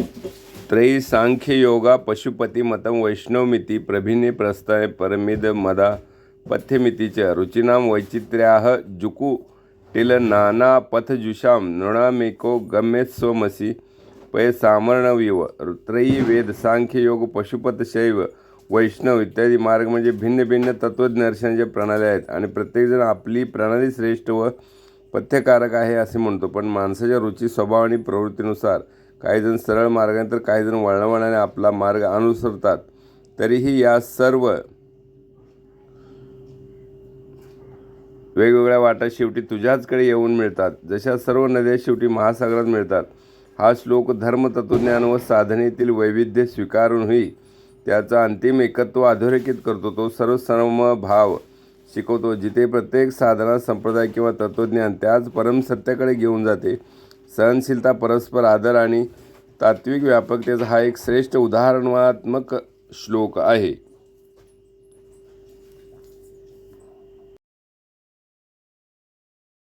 त्रयी पशुपतिमतं वैष्णवमिति पशुपती मतं वैष्णवमिती प्रभिने प्रस्थाय परमिद मदा च रुचिनां वैचित्र्याः जुकु टिल नृणामेको गम्यस्वमसि पयसामरणविव त्रयी वेद सांख्ययोग पशुपत शैव वैष्णव इत्यादी मार्ग म्हणजे भिन्न भिन्न तत्त्वज्ञर्शनाच्या प्रणाल्या आहेत. आणि प्रत्येकजण आपली प्रणाली श्रेष्ठ व पथ्यकारक आहे असे म्हणतो. पण माणसाच्या रुची स्वभाव आणि प्रवृत्तीनुसार काहीजण सरळ मार्गाने तर काहीजण वळणवळणाने आपला मार्ग अनुसरतात. तरीही या सर्व वेगवेगळ्या वाटा शेवटी तुझ्याचकडे येऊन मिळतात. जशा सर्व नद्या शेवटी महासागरात मिळतात हा श्लोक धर्मतत्वज्ञान व साधनेतील वैविध्य स्वीकारूनही त्याचा अंतिम एकत्व अधोरेखित करतो. तो सर्व भाव शिकवतो. जिथे प्रत्येक साधना संप्रदाय किंवा तत्त्वज्ञान त्याच परमसत्याकडे घेऊन जाते सहनशीलता परस्पर आदर आणि तात्विक व्यापकतेचा हा एक श्रेष्ठ उदाहरणात्मक श्लोक आहे.